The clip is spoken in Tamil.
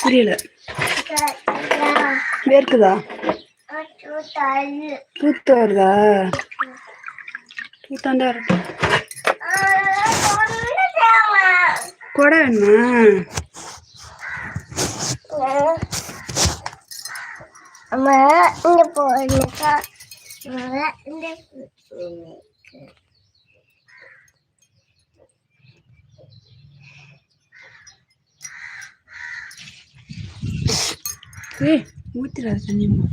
புரியல. வேர்க்குதா? தூத்து வருதா? தூத்தாண்டா இருக்கு. கொடை வேணுமா? அம்மா இங்க போயிருக்கா இந்த que outra animal.